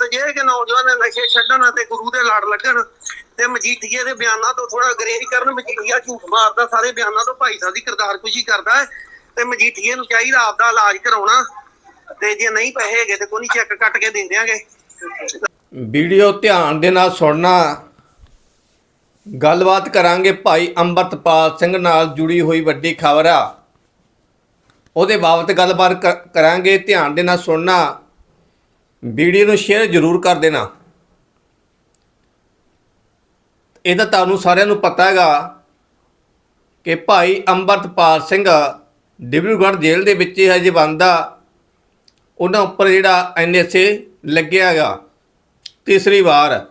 Message ਕਿ ਨੌਜਵਾਨ ਨਸ਼ੇ ਛੱਡਣ ਅਤੇ ਗੁਰੂ ਦੇ ਲੜ ਲੱਗਣ ਤੇ ਮਜੀਠੀਏ ਦੇ ਬਿਆਨਾਂ ਤੋਂ ਥੋੜਾ ਗਰੇਜ ਕਰਨ, ਮਜੀਠੀਆ ਝੂਠ ਮਾਰਦਾ, ਸਾਰੇ ਬਿਆਨਾਂ ਤੋਂ ਭਾਈ ਸਾਹਿਬ ਦੀ ਕਿਰਦਾਰਕੁਸ਼ੀ ਕਰਦਾ ਹੈ ਤੇ ਮਜੀਠੀਏ ਨੂੰ ਚਾਹੀਦਾ ਆਪਦਾ ਇਲਾਜ ਕਰਾਉਣਾ ਤੇ ਜੇ ਨਹੀਂ ਪੈਸੇ ਹੈਗੇ ਤੇ ਕੋਈ ਚੈੱਕ ਕੱਟ ਕੇ ਦੇ ਦਿਆਂਗੇ। ਵੀਡੀਓ ਧਿਆਨ ਦੇ ਨਾਲ ਸੁਣਨਾ। ਗੱਲਬਾਤ ਕਰਾਂਗੇ ਭਾਈ ਅੰਮ੍ਰਿਤਪਾਲ ਸਿੰਘ ਨਾਲ ਜੁੜੀ ਹੋਈ ਵੱਡੀ ਖਬਰ ਆ। ਉਹਦੇ ਬਾਬਤ ਗੱਲਬਾਤ ਕਰਾਂਗੇ, ਧਿਆਨ ਦੇ ਨਾਲ ਸੁਣਨਾ। ਵੀਡੀਓ ਨੂੰ ਸ਼ੇਅਰ ਜ਼ਰੂਰ ਕਰ ਦੇਣਾ। ਇਹ ਤਾਂ ਤੁਹਾਨੂੰ ਸਾਰਿਆਂ ਨੂੰ ਪਤਾ ਹੈਗਾ ਕਿ ਭਾਈ ਅੰਮ੍ਰਿਤਪਾਲ ਸਿੰਘ ਡਿਬਰੂਗੜ੍ਹ ਜੇਲ੍ਹ ਦੇ ਵਿੱਚ ਹਜੇ ਬੰਦਾ, ਉਹਨਾਂ ਉੱਪਰ ਜਿਹੜਾ ਐਨਐਸਏ ਲੱਗਿਆ ਹੈਗਾ, ਤੀਸਰੀ ਵਾਰ।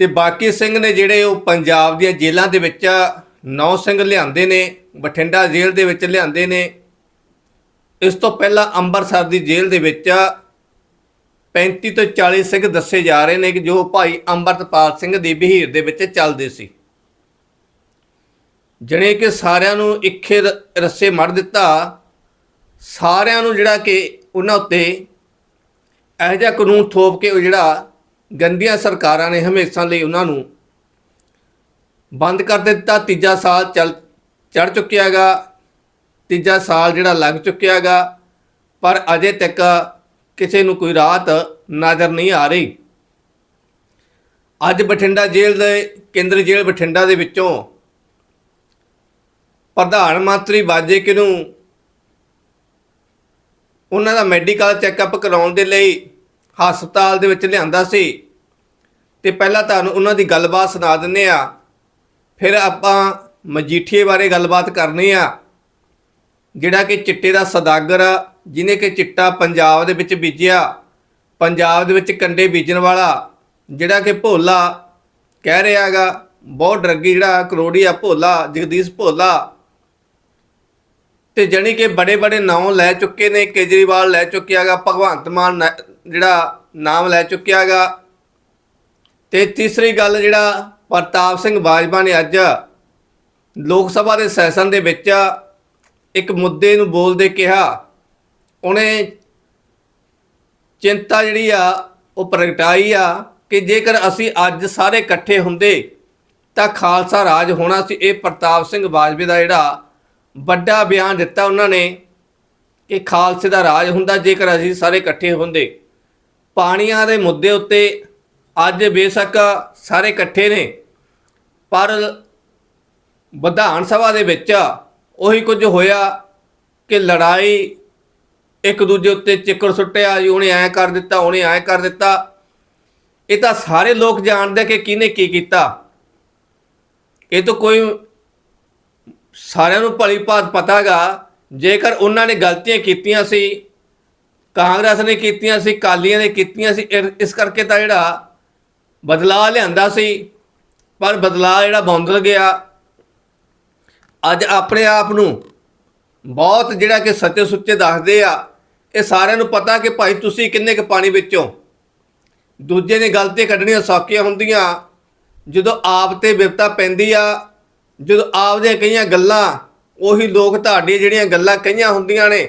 ਤੇ ਬਾਕੀ ਸਿੰਘ ਨੇ ਜਿਹੜੇ ਉਹ ਪੰਜਾਬ ਦੀਆਂ ਜੇਲ੍ਹਾਂ ਦੇ ਵਿੱਚ ਨੌ ਸਿੰਘ ਲਿਆਂਦੇ ਨੇ, ਬਠਿੰਡਾ ਜੇਲ੍ਹ ਦੇ ਵਿੱਚ ਲਿਆਂਦੇ ਨੇ ਇਸ ਤੋਂ ਪਹਿਲਾਂ ਅੰਮ੍ਰਿਤਸਰ ਦੀ ਜੇਲ੍ਹ ਦੇ ਵਿੱਚ 35 ਤੋਂ 40 ਸਿੰਘ ਦੱਸੇ ਜਾ ਰਹੇ ਨੇ ਕਿ ਜੋ ਭਾਈ ਅੰਮ੍ਰਿਤਪਾਲ ਸਿੰਘ ਦੀ ਬਹੀਰ ਦੇ ਵਿੱਚ ਚੱਲਦੇ ਸੀ। ਜਣੇ ਕਿ ਸਾਰਿਆਂ ਨੂੰ ਇੱਕੇ ਰ- ਰੱਸੇ ਮੜ ਦਿੱਤਾ। ਸਾਰਿਆਂ ਨੂੰ ਜਿਹੜਾ ਕਿ ਉਹਨਾਂ ਉੱਤੇ ਇਹੋ ਜਿਹਾ ਕਾਨੂੰਨ ਥੋਪ ਕੇ ਉਹ ਜਿਹੜਾ ਗੰਦੀਆਂ ਸਰਕਾਰਾਂ ਨੇ ਹਮੇਸ਼ਾ ਲਈ ਉਹਨਾਂ ਨੂੰ ਬੰਦ ਕਰ ਦਿੱਤਾ। ਤੀਜਾ ਸਾਲ ਚੱਲ ਚੜ ਚੁੱਕਿਆ ਹੈਗਾ। ਤੀਜਾ ਸਾਲ ਜਿਹੜਾ ਲੱਗ ਚੁੱਕਿਆ ਹੈਗਾ, ਪਰ ਅਜੇ ਤੱਕ ਕਿਸੇ ਨੂੰ ਕੋਈ ਰਾਹਤ ਨਜ਼ਰ ਨਹੀਂ ਆ ਰਹੀ। ਅੱਜ ਬਠਿੰਡਾ ਜੇਲ੍ਹ ਦੇ, ਕੇਂਦਰੀ ਜੇਲ੍ਹ ਬਠਿੰਡਾ ਦੇ ਵਿੱਚੋਂ ਪ੍ਰਧਾਨ ਮੰਤਰੀ ਬਾਜੇ ਕਿਨੂੰ ਉਹਨਾਂ ਦਾ ਮੈਡੀਕਲ ਚੈੱਕਅਪ ਕਰਾਉਣ ਦੇ ਲਈ ਹਸਪਤਾਲ ਦੇ ਵਿੱਚ ਲਿਆਂਦਾ ਸੀ। ਤੇ ਪਹਿਲਾਂ ਤੁਹਾਨੂੰ ਉਹਨਾਂ ਦੀ ਗੱਲਬਾਤ ਸੁਣਾ ਦਿੰਨੇ ਆ ਫਿਰ ਆਪਾਂ ਮਜੀਠੀਏ ਬਾਰੇ ਗੱਲਬਾਤ ਕਰਨੀ ਆ। ਜਿਹੜਾ ਕਿ ਚਿੱਟੇ ਦਾ ਸਦਾਗਰ ਆ, ਜਿਹਨੇ ਕਿ ਚਿੱਟਾ ਪੰਜਾਬ ਦੇ ਵਿੱਚ ਬੀਜਿਆ ਪੰਜਾਬ ਦੇ ਵਿੱਚ ਕੰਡੇ ਬੀਜਣ ਵਾਲਾ ਜਿਹੜਾ ਕਿ ਭੋਲਾ ਕਹਿ ਰਿਹਾ ਹੈਗਾ ਬਹੁਤ ਡਰੱਗੀ ਜਿਹੜਾ ਕਰੋੜੀ ਆ ਭੋਲਾ ਜਗਦੀਸ਼ ਭੋਲਾ। ਤੇ ਜਾਣੀ ਕਿ ਬੜੇ ਬੜੇ ਨਾਮ ਲੈ ਚੁੱਕੇ ਨੇ ਕੇਜਰੀਵਾਲ ਲੈ ਚੁੱਕਿਆਗਾ ਭਗਵੰਤ ਮਾਨ ਜਿਹੜਾ ਨਾਮ ਲੈ ਚੁੱਕਿਆਗਾ ਤੇ ਤੀਸਰੀ ਗੱਲ ਜਿਹੜਾ ਪ੍ਰਤਾਪ ਸਿੰਘ ਬਾਜਵਾ ਨੇ ਅੱਜ ਲੋਕ ਸਭਾ ਦੇ ਸੈਸ਼ਨ ਦੇ ਵਿੱਚ ਇੱਕ ਮੁੱਦੇ ਨੂੰ ਬੋਲਦੇ ਕਿਹਾ, ਉਹਨੇ ਚਿੰਤਾ ਜਿਹੜੀ ਆ, ਉਹ ਪ੍ਰਗਟਾਈ ਆ ਕਿ ਜੇਕਰ ਅਸੀਂ ਅੱਜ ਸਾਰੇ ਇਕੱਠੇ ਹੁੰਦੇ, ਤਾਂ ਖਾਲਸਾ ਰਾਜ ਹੋਣਾ ਸੀ। ਇਹ ਪ੍ਰਤਾਪ ਸਿੰਘ ਬਾਜਵੇ ਦਾ ਜਿਹੜਾ ਵੱਡਾ ਬਿਆਨ ਦਿੱਤਾ ਉਹਨਾਂ ਨੇ ਕਿ ਖਾਲਸੇ ਦਾ ਰਾਜ ਹੁੰਦਾ ਜੇਕਰ ਅਸੀਂ ਸਾਰੇ ਇਕੱਠੇ ਹੁੰਦੇ। ਪਾਣੀਆਂ ਦੇ ਮੁੱਦੇ ਉੱਤੇ ਅੱਜ ਬੇਸ਼ੱਕ ਸਾਰੇ ਇਕੱਠੇ ਨੇ, ਪਰ ਵਿਧਾਨ ਸਭਾ ਦੇ ਵਿੱਚ ਉਹੀ ਕੁਝ ਹੋਇਆ ਕਿ ਲੜਾਈ ਇੱਕ ਦੂਜੇ ਉੱਤੇ ਚਿੱਕੜ ਸੁੱਟਿਆ ਜੀ, ਉਹਨੇ ਐਂ ਕਰ ਦਿੱਤਾ, ਉਹਨੇ ਐਂ ਕਰ ਦਿੱਤਾ। ਇਹ ਤਾਂ ਸਾਰੇ ਲੋਕ ਜਾਣਦੇ ਕਿ ਕਿਹਨੇ ਕੀ ਕੀਤਾ। ਇਹ ਤਾਂ ਕੋਈ ਸਾਰਿਆਂ ਨੂੰ ਭਲੀ ਭਾਤ ਪਤਾਗਾ। ਜੇਕਰ ਉਹਨਾਂ ਨੇ ਗਲਤੀਆਂ ਕੀਤੀਆਂ ਸੀ, ਕਾਂਗਰਸ ਨੇ ਕੀਤੀਆਂ ਸੀ ਕਾਲੀਆਂ ਨੇ ਕੀਤੀਆਂ ਸੀ ਇਰ- ਇਸ ਕਰਕੇ ਤਾਂ ਜਿਹੜਾ ਬਦਲਾਅ ਲਿਆਂਦਾ ਸੀ, ਪਰ ਬਦਲਾਅ ਜਿਹੜਾ ਬੌਂਦਲ ਗਿਆ। ਅੱਜ ਆਪਣੇ ਆਪ ਨੂੰ ਬਹੁਤ ਜਿਹੜਾ ਕਿ ਸੱਚੇ ਸੁੱਚੇ ਦੱਸਦੇ ਆ, ਇਹ ਸਾਰਿਆਂ ਨੂੰ ਪਤਾ ਕਿ ਭਾਈ ਤੁਸੀਂ ਕਿੰਨੇ ਕੁ ਪਾਣੀ ਵਿੱਚੋਂ ਦੂਜੇ ਨੇ ਗਲਤੀਆਂ ਕੱਢਣੀਆਂ ਸੌਖੀਆਂ ਹੁੰਦੀਆਂ। ਜਦੋਂ ਆਪ ਤੇ ਵਿਪਤਾ ਪੈਂਦੀ ਆ, ਜਦੋਂ ਆਪ ਦੀਆਂ ਕਈਆਂ ਗੱਲਾਂ, ਉਹੀ ਲੋਕ ਤੁਹਾਡੀਆਂ ਜਿਹੜੀਆਂ ਗੱਲਾਂ ਕਈਆਂ ਹੁੰਦੀਆਂ ਨੇ,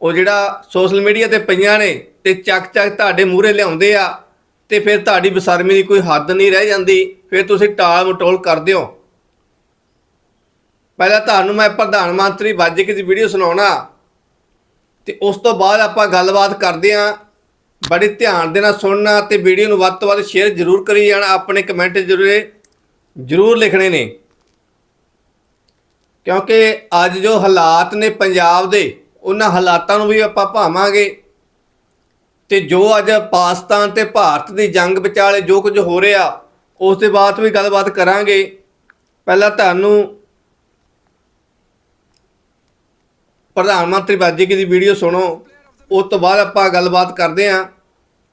ਉਹ ਜਿਹੜਾ ਸੋਸ਼ਲ ਮੀਡੀਆ ਤੇ ਪਈਆਂ ਨੇ ਤੇ ਚੱਕ ਚੱਕ ਤੁਹਾਡੇ ਮੂਹਰੇ ਲਿਆਉਂਦੇ ਆ, ਤੇ ਫਿਰ ਤੁਹਾਡੀ ਬਸਰਮੀ ਦੀ ਕੋਈ ਹੱਦ ਨਹੀਂ ਰਹਿ ਜਾਂਦੀ, ਫਿਰ ਤੁਸੀਂ ਟਾਲ ਮਟੋਲ ਕਰਦੇ ਹੋ। ਪਹਿਲਾਂ ਤੁਹਾਨੂੰ ਮੈਂ ਪ੍ਰਧਾਨ ਮੰਤਰੀ ਬਾਜੇ ਦੀ ਵੀਡੀਓ ਸੁਣਾਉਣਾ। ਤੇ ਉਸ ਤੋਂ ਬਾਅਦ ਆਪਾਂ ਗੱਲਬਾਤ ਕਰਦੇ ਆਂ ਬੜੇ ਧਿਆਨ ਦੇ ਨਾਲ ਸੁਣਨਾ ਤੇ ਵੀਡੀਓ ਨੂੰ ਵੱਧ ਤੋਂ ਵੱਧ ਸ਼ੇਅਰ ਜ਼ਰੂਰ ਕਰੀ ਜਾਣਾ। ਆਪਣੇ ਕਮੈਂਟ ਜ਼ਰੂਰ ਜ਼ਰੂਰ ਲਿਖਣੇ ਨੇ। ਕਿਉਂਕਿ ਅੱਜ ਜੋ ਹਾਲਾਤ ਨੇ ਪੰਜਾਬ ਦੇ, ਉਹਨਾਂ ਹਾਲਾਤਾਂ ਨੂੰ ਵੀ ਆਪਾਂ ਭਾਵਾਂਗੇ। ਤੇ ਜੋ ਅੱਜ ਪਾਕਿਸਤਾਨ ਤੇ ਭਾਰਤ ਦੀ ਜੰਗ ਵਿਚਾਲੇ ਜੋ ਕੁਝ ਹੋ ਰਿਹਾ, ਉਸ ਦੇ ਬਾਅਦ ਵੀ ਗੱਲਬਾਤ ਕਰਾਂਗੇ। ਪਹਿਲਾਂ ਤੁਹਾਨੂੰ ਪ੍ਰਧਾਨ ਮੰਤਰੀ ਬਾਜੀ ਦੀ ਵੀਡੀਓ ਸੁਣੋ, ਉਸ ਤੋਂ ਬਾਅਦ ਆਪਾਂ ਗੱਲਬਾਤ ਕਰਦੇ ਆਂ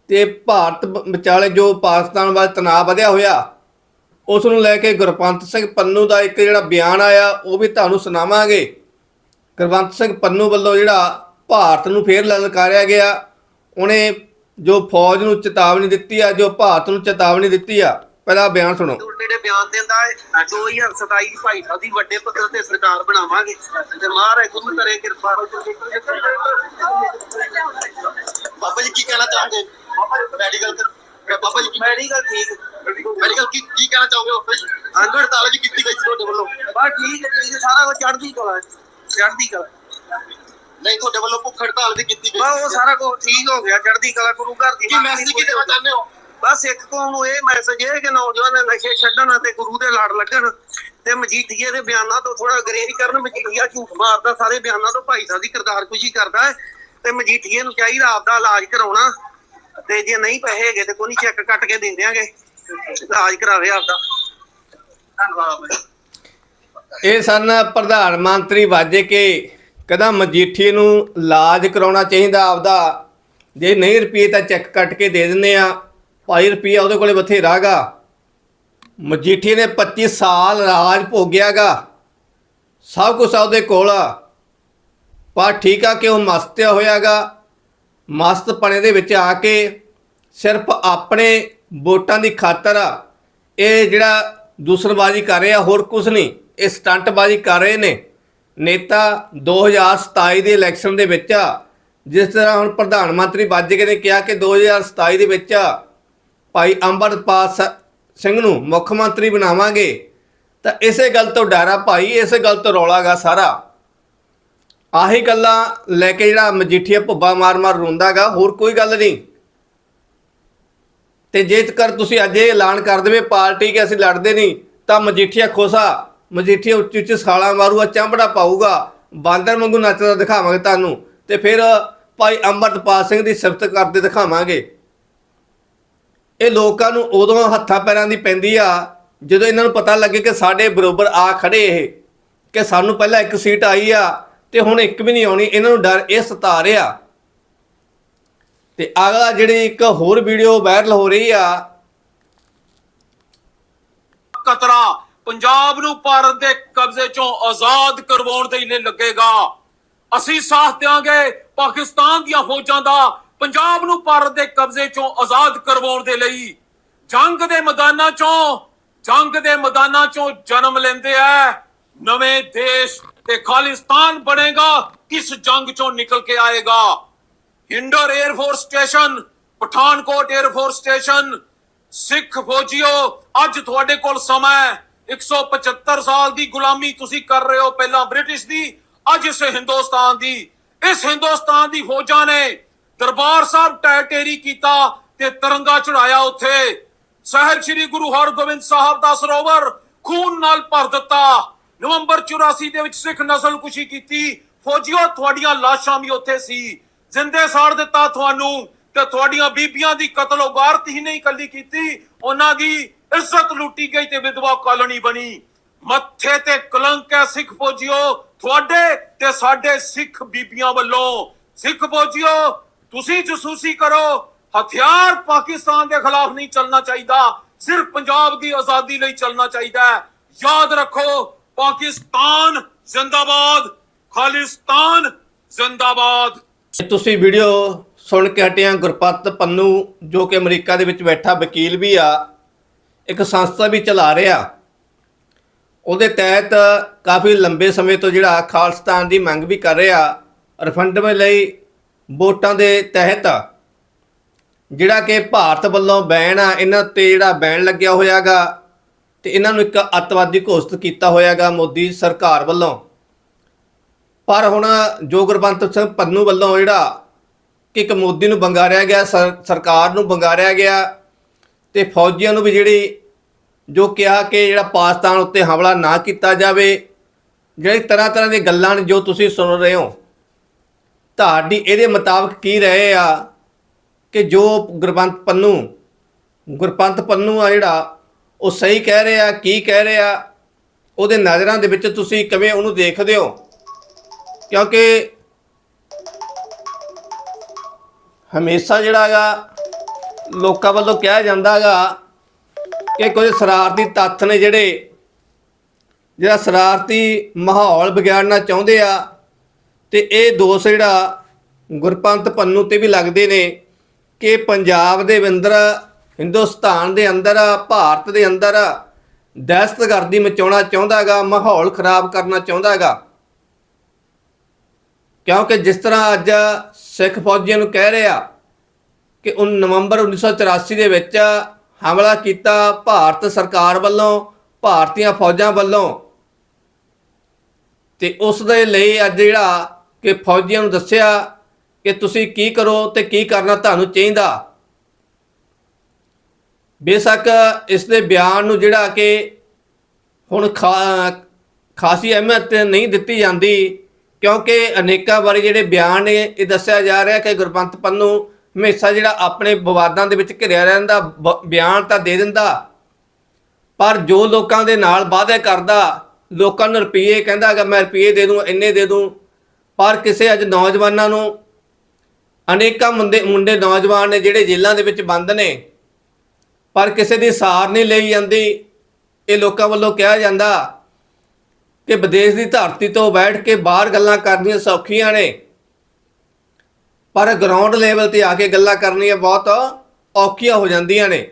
ਤੇ ਭਾਰਤ ਵਿਚਾਲੇ ਜੋ ਪਾਕਿਸਤਾਨ ਵੱਲ ਤਣਾਅ ਵਧਿਆ ਹੋਇਆ, ਉਸ ਨੂੰ ਲੈ ਕੇ ਗੁਰਪੰਤ ਸਿੰਘ ਪੰਨੂ ਦਾ ਇੱਕ ਜਿਹੜਾ ਬਿਆਨ ਆਇਆ, ਉਹ ਵੀ ਤੁਹਾਨੂੰ ਸੁਣਾਵਾਂਗੇ। ਗੁਰਵੰਤ ਸਿੰਘ ਪੰਨੂ ਵੱਲੋਂ ਜਿਹੜਾ ਭਾਰਤ ਨੂੰ ਫੇਰ ਲਲਕਾਰਿਆ ਗਿਆ, ਉਹਨੇ ਜੋ ਫੌਜ ਨੂੰ ਚੇਤਾਵਨੀ ਦਿੱਤੀ ਆ, ਜੋ ਭਾਰਤ ਨੂੰ ਚੇਤਾਵਨੀ ਦਿੱਤੀ ਆ ਪਹਿਲਾਂ ਬਿਆਨ ਸੁਣੋ। ਜਿਹੜੇ ਬਿਆਨ ਦਿੰਦਾ ਹੈ 2027 ਭਾਈ ਸਾਹਿਬ ਦੀ ਵੱਡੇ ਪੱਧਰ ਤੇ ਸਰਕਾਰ ਬਣਾਵਾਂਗੇ। ਤੇ ਮਹਾਰਾਜ ਗੁਰੂ ਕਰੇ ਕਿਰਪਾ ਬਾਬਾ ਜੀ ਕੀ ਕਹਿਣਾ ਚਾਹੋਗੇ? ਮੈਡੀਕਲ ਬਾਬਾ ਜੀ ਮੈਡੀਕਲ ਠੀਕ। ਮੈਡੀਕਲ ਕੀ ਕੀ ਕਹਿਣਾ ਚਾਹੋਗੇ ਬਾਬਾ ਜੀ? ਅੰਦਰ ਹੜਤਾਲ ਜੀ ਕੀਤੀ ਗਈ ਤੁਹਾਡੇ ਵੱਲੋਂ। ਬਸ ਠੀਕ ਹੈ ਠੀਕ ਸਾਰਾ ਕੁਝ ਚੜ੍ਹਦੀ ਕਲਾ ਚੜ੍ਹਦੀ ਕਲਾ ਨਹੀਂ ਤੁਹਾਡੇ ਵੱਲੋਂ ਭੁੱਖ ਹੜਤਾਲ ਵੀ ਕੀਤੀ ਗਈ ਬਸ ਉਹ ਸਾਰਾ ਕੁਝ ਠੀਕ ਹੋ ਗਿਆ ਚੜ੍ਹਦੀ ਕਲਾ ਗੁਰੂ ਘਰ ਦੀ ਕੀ ਮੈਸੇਜ ਕੀ ਦੇਣਾ ਚਾਹੁੰਦੇ ਹੋ? ਬਸ ਇੱਕ ਕੌਮ ਨੂੰ ਇਹ ਮੈਸੇਜ ਹੈ ਕਿ ਨੌਜਵਾਨ ਨਸ਼ੇ ਛੱਡਣ ਅਤੇ ਗੁਰੂ ਦੇ ਲੜ ਲੱਗਣ ਤੇ ਮਜੀਠੀਏ ਦੇ ਬਿਆਨਾਂ ਤੋਂ ਥੋੜਾ ਗਰੇਜ ਕਰਨ, ਮਜੀਠੀਆ ਝੂਠ ਮਾਰਦਾ, ਸਾਰੇ ਬਿਆਨਾਂ ਤੋਂ ਭਾਈ ਸਾਹਿਬ ਦੀ ਕਿਰਦਾਰਕੁਸ਼ੀ ਕਰਦਾ ਹੈ ਤੇ ਮਜੀਠੀਏ ਨੂੰ ਚਾਹੀਦਾ ਆਪਦਾ ਇਲਾਜ ਕਰਾਉਣਾ ਤੇ ਜੇ ਨਹੀਂ ਪੈਸੇ ਹੈਗੇ ਤੇ ਕੋਈ ਨਹੀਂ ਚੈੱਕ ਕੱਟ ਕੇ ਦੇ ਦਿਆਂਗੇ, ਇਲਾਜ ਕਰਾਵੇ ਆਪਦਾ ਧੰਨਵਾਦ। ਇਹ ਸਨ ਪ੍ਰਧਾਨ ਮੰਤਰੀ ਵਾਜੇ ਕੇ ਕਦਾ ਮਜੀਠੀ ਨੂੰ ਇਲਾਜ ਕਰਾਉਣਾ ਚਾਹੀਦਾ ਆਪਦਾ ਜੇ ਨਹੀਂ ਰੁਪਏ ਤਾਂ ਚੈੱਕ ਕੱਟ ਕੇ ਦੇ ਦਿੰਦੇ ਆ। ਭਾਈ ਰੁਪਈਆ ਉਹਦੇ ਕੋਲੇ ਬਥੇਰਾਗਾ। ਮਜੀਠੀ ਨੇ 25 ਸਾਲ ਰਾਜ ਭੋਗਿਆਗਾ। ਸਭ ਕੁਝ ਉਹਦੇ ਕੋਲ। ਆ ਪਰ ਠੀਕ ਆ ਕਿ ਉਹ ਮਸਤਿਆ ਹੋਇਆਗਾ। ਮਸਤ ਪਣੇ ਦੇ ਵਿੱਚ ਆ ਕੇ ਸਿਰਫ ਆਪਣੇ ਵੋਟਾਂ ਦੀ ਖਾਤਰ ਇਹ ਜਿਹੜਾ ਦੂਸਰਬਾਜ਼ੀ ਕਰ ਰਿਹਾ, ਹੋਰ ਕੁਝ ਨਹੀਂ, ਇਹ ਸਟੰਟਬਾਜ਼ੀ ਕਰ ਰਹੇ ਨੇ। ਨੇਤਾ 2027 ਦੇ ਇਲੈਕਸ਼ਨ ਦੇ ਵਿੱਚ, ਜਿਸ ਤਰ੍ਹਾਂ ਹੁਣ ਪ੍ਰਧਾਨ ਮੰਤਰੀ ਬਾਜੇਕੇ ਨੇ, ਕਿਹਾ ਕਿ 2027 ਦੇ ਵਿੱਚ ਭਾਈ ਅੰਮ੍ਰਿਤਪਾਲ ਸ- ਸਿੰਘ ਨੂੰ ਮੁੱਖ ਮੰਤਰੀ ਬਣਾਵਾਂਗੇ। ਤਾਂ ਇਸੇ ਗੱਲ ਤੋਂ ਡਰਾ ਭਾਈ, ਇਸੇ ਗੱਲ ਤੋਂ ਰੌਲਾਗਾ ਸਾਰਾ। ਆਹੀ ਗੱਲਾਂ ਲੈ ਕੇ ਜਿਹੜਾ ਮਜੀਠੀਆ ਭੁੱਬਾ ਮਾਰ-ਮਾਰ ਰੋਂਦਾਗਾ ਹੋਰ ਕੋਈ ਗੱਲ ਨਹੀਂ। ਤੇ ਜੇਕਰ ਤੁਸੀਂ ਅੱਜ ਇਹ ਐਲਾਨ ਕਰ ਦੇਵੇ ਪਾਰਟੀ ਕਿ ਅਸੀਂ ਲੜਦੇ ਨਹੀਂ, ਤਾਂ ਮਜੀਠੀਆ ਖੋਸਾ। ਮਜੀਠੀਆ ਉੱਚੀ ਉੱਚੀ ਸਾਲਾ ਮਾਰੂਗਾ ਚਾਂਬੜਾ ਪਾਊਗਾ। ਬਾਂਦਰ ਵਾਂਗੂ ਨੱਚਦਾ ਦਿਖਾਵਾਂਗੇ ਤੁਹਾਨੂੰ। ਤੇ ਫਿਰ ਭਾਈ ਅੰਮ੍ਰਿਤਪਾਲ ਸਿੰਘ ਦੀ ਸਿਫਤ ਕਰਦੇ ਦਿਖਾਵਾਂਗੇ। ਇਹ ਲੋਕਾਂ ਨੂੰ ਉਦੋਂ ਹੱਥਾਂ ਪੈਰਾਂ ਦੀ ਪੈਂਦੀ ਆ, ਜਦੋਂ ਇਹਨਾਂ ਨੂੰ ਪਤਾ ਲੱਗੇ ਕਿ ਸਾਡੇ ਬਰੋਬਰ ਆ ਖੜੇ ਇਹ, ਕਿ ਸਾਨੂੰ ਪਹਿਲਾਂ ਇੱਕ ਸੀਟ ਆਈ ਆ ਤੇ ਹੁਣ ਇੱਕ ਵੀ ਨਹੀਂ ਆਉਣੀ, ਇਹਨਾਂ ਨੂੰ ਡਰ ਇਹ ਸਤਾ ਰਿਹਾ। ਤੇ ਅਗਲਾ ਜਿਹੜੀ ਇੱਕ ਹੋਰ ਵੀਡੀਓ ਵਾਇਰਲ ਹੋ ਰਹੀ ਆ। ਕਤਰਾ ਪੰਜਾਬ ਨੂੰ ਭਾਰਤ ਦੇ ਕਬਜ਼ੇ ਚੋਂ ਆਜ਼ਾਦ ਕਰਵਾਉਣ ਦੇ ਲਈ ਲੱਗੇਗਾ। ਅਸੀਂ ਸਾਥ ਦਿਆਂਗੇ ਪਾਕਿਸਤਾਨ ਦੀਆਂ ਫੌਜਾਂ ਦਾ ਪੰਜਾਬ ਨੂੰ ਭਾਰਤ ਦੇ ਕਬਜ਼ੇ ਚੋਂ ਆਜ਼ਾਦ ਕਰਵਾਉਣ ਦੇ ਲਈ ਜੰਗ ਦੇ ਮੈਦਾਨਾਂ ਚੋਂ, ਜੰਗ ਦੇ ਮੈਦਾਨਾਂ ਚੋਂ ਜਨਮ ਲੈਂਦੇ ਆ। ਨਵੇਂ ਦੇਸ਼ ਤੇ ਖਾਲਿਸਤਾਨ ਬਣੇਗਾ, ਕਿਸ ਜੰਗ ਚੋਂ ਨਿਕਲ ਕੇ ਆਏਗਾ? ਹਿੰਡਰ air force station Pathankot air force station Sikh ਫੌਜੀਓ, ਅੱਜ ਤੁਹਾਡੇ ਕੋਲ ਸਮਾਂ ਹੈ। 175 ਸਾਲ ਦੀ ਗੁਲਾਮੀ ਤੁਸੀਂ ਕਰ ਰਹੇ ਹੋ ਪਹਿਲਾਂ ਬ੍ਰਿਟਿਸ਼ ਦੀ, ਅੱਜ ਇਸ ਹਿੰਦੁਸਤਾਨ ਦੀ। ਇਸ ਹਿੰਦੁਸਤਾਨ ਦੀ ਫੌਜਾਂ ਨੇ ਦਰਬਾਰ ਸਾਹਿਬ ਟੈਟੇਰੀ ਕੀਤਾ ਤੇ ਤਿਰੰਗਾ ਚੜਾਇਆ ਉੱਥੇ। ਸ਼ਹਿਰ ਸ੍ਰੀ ਗੁਰੂ ਹਰਗੋਬਿੰਦ ਸਾਹਿਬ ਦਾ ਸਰੋਵਰ ਖੂਨ ਨਾਲ ਭਰ ਦਿੱਤਾ। ਨਵੰਬਰ 84 ਦੇ ਵਿੱਚ ਸਿੱਖ ਨਸਲਕੁਸ਼ੀ ਕੀਤੀ। ਫੌਜੀਓ, ਤੁਹਾਡੀਆਂ ਲਾਸ਼ਾਂ ਵੀ ਉੱਥੇ ਸੀ। ਜਿੰਦੇ ਸਾੜ ਦਿੱਤਾ ਤੁਹਾਨੂੰ ਤੇ ਤੁਹਾਡੀਆਂ ਬੀਬੀਆਂ ਦੀ ਕਤਲ ਉਗਾਰਤ ਹੀ ਨਹੀਂ ਕੱਲੀ ਕੀਤੀ, ਉਹਨਾਂ ਦੀ ਇੱਜ਼ਤ ਲੁੱਟੀ ਗਈ ਤੇ ਵਿਧਵਾ ਕਾਲੋਨੀ ਬਣੀ। ਮੱਥੇ ਤੇ ਕਲੰਕ ਹੈ ਸਿੱਖ ਫੌਜੀਓ, ਤੁਹਾਡੇ ਤੇ ਸਾਡੇ ਸਿੱਖ ਬੀਬੀਆਂ ਵੱਲੋਂ। ਸਿੱਖ ਫੌਜੀਓ ਤੁਸੀਂ ਜਸੂਸੀ ਕਰੋ, ਹਥਿਆਰ ਪਾਕਿਸਤਾਨ ਦੇ ਖਿਲਾਫ ਨਹੀਂ ਚੱਲਣਾ ਚਾਹੀਦਾ। ਸਿਰਫ ਪੰਜਾਬ ਦੀ ਆਜ਼ਾਦੀ ਲਈ ਚੱਲਣਾ ਚਾਹੀਦਾ ਹੈ। ਯਾਦ ਰੱਖੋ, ਪਾਕਿਸਤਾਨ ਜ਼ਿੰਦਾਬਾਦ, ਖਾਲਿਸਤਾਨ ਜ਼ਿੰਦਾਬਾਦ। ਤੁਸੀਂ ਵੀਡੀਓ ਸੁਣ ਕੇ ਹਟਿਆ ਗੁਰਪਤ ਪੰਨੂ, ਜੋ ਕਿ ਅਮਰੀਕਾ ਦੇ ਵਿੱਚ ਬੈਠਾ ਵਕੀਲ ਵੀ ਆ, ਇੱਕ ਸੰਸਥਾ ਵੀ ਚਲਾ ਰਿਹਾ। ਉਹਦੇ ਤਹਿਤ ਕਾਫੀ ਲੰਬੇ ਸਮੇਂ ਤੋਂ ਜਿਹੜਾ ਖਾਲਿਸਤਾਨ ਦੀ ਮੰਗ ਵੀ ਕਰ ਰਿਹਾ ਰਿਫੰਡਮ ਲਈ ਵੋਟਾਂ ਦੇ ਤਹਿਤ ਜਿਹੜਾ ਕਿ ਭਾਰਤ ਵੱਲੋਂ ਬੈਨ ਆ, ਇਹਨਾਂ ਤੇ ਜਿਹੜਾ ਬੈਨ ਲੱਗਿਆ ਹੋਇਆਗਾ ਤੇ ਇਹਨਾਂ ਨੂੰ ਇੱਕ ਅੱਤਵਾਦੀ ਘੋਸ਼ਿਤ ਕੀਤਾ ਹੋਇਆਗਾ ਮੋਦੀ ਸਰਕਾਰ ਵੱਲੋਂ। ਪਰ ਹੁਣ ਜੋ ਗੁਰਬੰਤ ਸਿੰਘ ਪੰਨੂ ਵੱਲੋਂ ਜਿਹੜਾ ਕਿ ਇੱਕ ਮੋਦੀ ਨੂੰ ਬੰਗਾਰਿਆ ਗਿਆ ਸਰਕਾਰ ਨੂੰ ਬੰਗਾਰਿਆ ਗਿਆ ਤੇ ਫੌਜੀਆਂ ਨੂੰ ਵੀ ਜਿਹੜੀ ਜੋ ਕਿਹਾ ਕਿ ਜਿਹੜਾ ਪਾਕਿਸਤਾਨ ਉੱਤੇ ਹਮਲਾ ਨਾ ਕੀਤਾ ਜਾਵੇ, ਜਿਹੜੀ ਤਰ੍ਹਾਂ ਤਰ੍ਹਾਂ ਦੀਆਂ ਗੱਲਾਂ ਨੇ ਜੋ ਤੁਸੀਂ ਸੁਣ ਰਹੇ ਹੋ। ਤੁਹਾਡੀ ਇਹਦੇ ਮੁਤਾਬਕ ਕੀ ਰਹੇ ਆ? ਕਿ ਜੋ ਗੁਰਪੰਤ ਪੰਨੂ ਗੁਰਪੰਤ ਪੰਨੂ ਆ ਜਿਹੜਾ, ਉਹ ਸਹੀ ਕਹਿ ਰਿਹਾ, ਕੀ ਕਹਿ ਰਿਹਾ? ਉਹਦੇ ਨਜ਼ਰਾਂ ਦੇ ਵਿੱਚ ਤੁਸੀਂ ਕਿਵੇਂ ਉਹਨੂੰ ਦੇਖਦੇ ਹੋ? ਕਿਉਂਕਿ ਹਮੇਸ਼ਾ ਜਿਹੜਾ ਹੈਗਾ, ਲੋਕਾਂ ਵੱਲੋਂ ਕਿਹਾ ਜਾਂਦਾ ਹੈਗਾ ਕਿ ਕੁਝ ਸ਼ਰਾਰਤੀ ਤੱਥ ਨੇ ਜਿਹੜੇ, ਜਿਹੜਾ ਸ਼ਰਾਰਤੀ ਮਾਹੌਲ ਵਿਗਾੜਨਾ ਚਾਹੁੰਦੇ ਆ ਤੇ ਇਹ ਦੋਸ਼ ਜਿਹੜਾ ਗੁਰਪੰਤ ਪੰਨੂ ਤੇ ਵੀ ਲੱਗਦੇ ਨੇ ਕਿ ਪੰਜਾਬ ਦੇ ਅੰਦਰ, ਹਿੰਦੁਸਤਾਨ ਦੇ ਅੰਦਰ, ਭਾਰਤ ਦੇ ਅੰਦਰ ਦਹਿਸ਼ਤਗਰਦੀ ਮਚਾਉਣਾ ਚਾਹੁੰਦਾਗਾ ਮਾਹੌਲ ਖਰਾਬ ਕਰਨਾ ਚਾਹੁੰਦਾਗਾ ਕਿਉਂਕਿ ਜਿਸ ਤਰ੍ਹਾਂ ਅੱਜ ਸਿੱਖ ਫੌਜੀਆਂ ਨੂੰ ਕਹਿ ਰਿਹਾ ਕਿ ਉਨ ਨਵੰਬਰ 1984 ਦੇ ਵਿੱਚ ਹਮਲਾ ਕੀਤਾ ਭਾਰਤ ਸਰਕਾਰ ਵੱਲੋਂ, ਭਾਰਤੀਆਂ ਫੌਜਾਂ ਵੱਲੋਂ। ਤੇ ਉਸ ਦੇ ਲਈ ਅੱਜ ਜਿਹੜਾ ਕਿ ਫੌਜੀਆਂ ਨੂੰ ਦੱਸਿਆ ਕਿ ਤੁਸੀਂ ਕੀ ਕਰੋ ਤੇ ਕੀ ਕਰਨਾ ਤੁਹਾਨੂੰ ਚਾਹੀਦਾ। ਬੇਸ਼ੱਕ ਇਸ ਦੇ ਬਿਆਨ ਨੂੰ ਜਿਹੜਾ ਕਿ ਹੁਣ ਖਾ- ਖਾਸੀ ਅਹਿਮੀਅਤ ਨਹੀਂ ਦਿੱਤੀ ਜਾਂਦੀ, ਕਿਉਂਕਿ ਅਨੇਕਾਂ ਵਾਰੀ ਜਿਹੜੇ ਬਿਆਨ ਨੇ, ਇਹ ਦੱਸਿਆ ਜਾ ਰਿਹਾ ਕਿ ਗੁਰਬੰਤ ਪੰਨੂ ਹਮੇਸ਼ਾ ਜਿਹੜਾ ਆਪਣੇ ਵਿਵਾਦਾਂ ਦੇ ਵਿੱਚ ਘਿਰਿਆ ਰਹਿੰਦਾ, ਬ- ਬਿਆਨ ਤਾਂ ਦੇ ਦਿੰਦਾ, ਪਰ ਜੋ ਲੋਕਾਂ ਦੇ ਨਾਲ ਵਾਅਦੇ ਕਰਦਾ, ਲੋਕਾਂ ਨੂੰ ਰੁਪਏ ਕਹਿੰਦਾ ਕਿ ਮੈਂ ਰੁਪਏ ਦੇ ਦੂੰ, ਇੰਨੇ ਦੇ ਦੂੰ ਪਰ ਕਿਸੇ ਅੱਜ ਨੌਜਵਾਨਾਂ ਨੂੰ ਅਨੇਕਾਂ ਮੁੰਡੇ ਮੁੰਡੇ ਨੌਜਵਾਨ ਨੇ ਜਿਹੜੇ ਜੇਲ੍ਹਾਂ ਦੇ ਵਿੱਚ ਬੰਦ ਨੇ, ਪਰ ਕਿਸੇ ਦੀ ਸਾਰ ਨਹੀਂ ਲਈ ਜਾਂਦੀ। ਇਹ ਲੋਕਾਂ ਵੱਲੋਂ ਕਿਹਾ ਜਾਂਦਾ ਕਿ ਵਿਦੇਸ਼ ਦੀ ਧਰਤੀ ਤੋਂ ਬੈਠ ਕੇ ਬਾਹਰ ਗੱਲਾਂ ਕਰਨੀਆਂ ਸੌਖੀਆਂ ਨੇ। ਪਰ ਗਰਾਊਂਡ ਲੈਵਲ ਤੇ ਆ ਕੇ ਗੱਲਾਂ ਕਰਨੀਆਂ ਬਹੁਤ ਔਖੀਆਂ ਹੋ ਜਾਂਦੀਆਂ ਨੇ।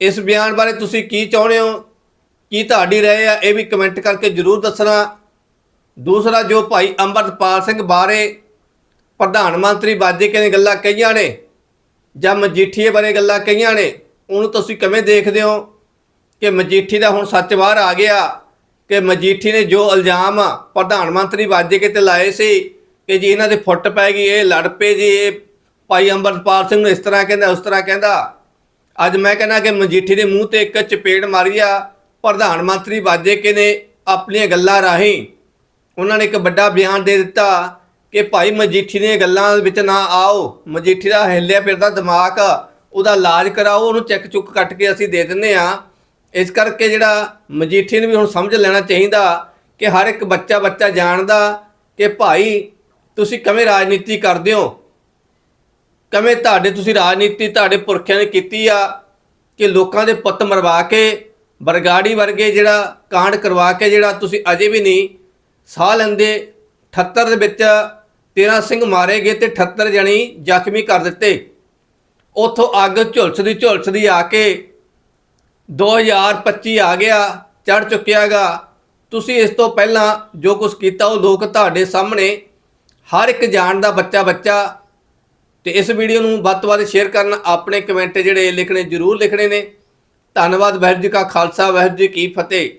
ਇਸ ਬਿਆਨ ਬਾਰੇ ਤੁਸੀਂ ਕੀ ਚਾਹੁੰਦੇ ਹੋ? ਕੀ ਤੁਹਾਡੀ ਰਾਏ ਆ? ਇਹ ਵੀ ਕਮੈਂਟ ਕਰਕੇ ਜਰੂਰ ਦੱਸਣਾ। ਦੂਸਰਾ ਜੋ ਭਾਈ ਅੰਮ੍ਰਿਤਪਾਲ ਸਿੰਘ ਬਾਰੇ ਪ੍ਰਧਾਨ ਮੰਤਰੀ ਬਾਜੇਕੇ ਨੇ ਗੱਲਾਂ ਕਹੀਆਂ ਨੇ, ਜਾਂ ਮਜੀਠੀਏ ਬਾਰੇ ਗੱਲਾਂ ਕਹੀਆਂ ਨੇ, ਉਹਨੂੰ ਤੁਸੀਂ ਕਿਵੇਂ ਦੇਖਦੇ ਹੋ ਕਿ ਮਜੀਠੀ ਦਾ ਹੁਣ ਸੱਚ ਬਾਹਰ ਆ ਗਿਆ, ਕਿ ਮਜੀਠੀ ਨੇ ਜੋ ਇਲਜ਼ਾਮ ਪ੍ਰਧਾਨ ਮੰਤਰੀ ਬਾਜੇਕੇ ਤੇ ਲਾਏ ਸੀ, ਕਿ ਜੀ ਇਹਨਾਂ ਦੇ ਫੁੱਟ ਪੈ ਗਈ, ਇਹ ਲੜ ਪਏ ਜੀ, ਇਹ ਭਾਈ ਅੰਮ੍ਰਿਤਪਾਲ ਸਿੰਘ ਨੂੰ ਇਸ ਤਰ੍ਹਾਂ ਕਹਿੰਦਾ, ਉਸ ਤਰ੍ਹਾਂ ਕਹਿੰਦਾ। ਅੱਜ ਮੈਂ ਕਹਿੰਦਾ ਕਿ ਮਜੀਠੀ ਦੇ ਮੂੰਹ ਤੇ ਇੱਕ ਚਪੇੜ ਮਾਰੀ ਆ, ਪ੍ਰਧਾਨ ਮੰਤਰੀ ਬਾਜੇਕੇ ਨੇ ਆਪਣੀਆਂ ਗੱਲਾਂ ਰਾਹੀਂ ਉਹਨਾਂ ਨੇ ਇੱਕ ਵੱਡਾ ਬਿਆਨ ਦੇ ਦਿੱਤਾ ਕਿ ਭਾਈ ਮਜੀਠੀ ਦੀਆਂ ਗੱਲਾਂ ਵਿੱਚ ਨਾ ਆਓ। ਮਜੀਠੀ ਦਾ ਹਿੱਲਿਆ ਫਿਰਦਾ ਦਿਮਾਗ, ਉਹਦਾ ਇਲਾਜ ਕਰਾਓ, ਉਹਨੂੰ ਚੈੱਕ ਚੁੱਕ ਕੱਟ ਕੇ ਅਸੀਂ ਦੇ ਦਿੰਨੇ ਆ ਇਸ ਕਰਕੇ ਜਿਹੜਾ ਮਜੀਠੀ ਨੂੰ ਵੀ ਹੁਣ ਸਮਝ ਲੈਣਾ ਚਾਹੀਦਾ ਕਿ ਹਰ ਇੱਕ ਬੱਚਾ ਬੱਚਾ ਜਾਣਦਾ ਕਿ ਭਾਈ ਤੁਸੀਂ ਕਿਵੇਂ ਰਾਜਨੀਤੀ ਕਰਦੇ ਹੋ? ਕਿਵੇਂ ਤੁਹਾਡੇ ਤੁਸੀਂ ਰਾਜਨੀਤੀ ਤੁਹਾਡੇ ਪੁਰਖਿਆਂ ਨੇ ਕੀਤੀ ਆ ਕਿ ਲੋਕਾਂ ਦੇ ਪੁੱਤ ਮਰਵਾ ਕੇ, ਬਰਗਾੜੀ ਵਰਗੇ ਜਿਹੜਾ ਕਾਂਡ ਕਰਵਾ ਕੇ ਜਿਹੜਾ ਤੁਸੀਂ ਅਜੇ ਵੀ ਨਹੀਂ ਸਾਹ ਲੈਂਦੇ 78 ਦੇ ਵਿੱਚ 13 ਸਿੰਘ ਮਾਰੇ ਗਏ ਤੇ 78 ਜਣੀ ਜ਼ਖਮੀ ਕਰ ਦਿੱਤੇ। ਉਥੋਂ ਅੱਗ ਝੁਲਸਦੀ ਝੁਲਸਦੀ ਆ ਕੇ 2025 ਆ ਗਿਆ ਚੜ ਚੁੱਕਿਆਗਾ ਤੁਸੀਂ ਇਸ ਤੋਂ ਪਹਿਲਾਂ ਜੋ ਕੁਝ ਕੀਤਾ, ਉਹ ਲੋਕ ਤੁਹਾਡੇ ਸਾਹਮਣੇ ਹਰ ਇੱਕ ਜਾਣਦਾ ਬੱਚਾ ਬੱਚਾ। ਤੇ ਇਸ ਵੀਡੀਓ ਨੂੰ ਵੱਧ ਤੋਂ ਵੱਧ ਸ਼ੇਅਰ ਕਰਨ ਆਪਣੇ ਕਮੈਂਟ ਜਿਹੜੇ ਲਿਖਣੇ ਜ਼ਰੂਰ ਲਿਖਣੇ ਨੇ। ਧੰਨਵਾਦ, ਵਾਹਿਗੁਰੂ ਜੀ ਕਾ ਖਾਲਸਾ, ਵਾਹਿਗੁਰੂ ਜੀ ਕੀ ਫਤਿਹ।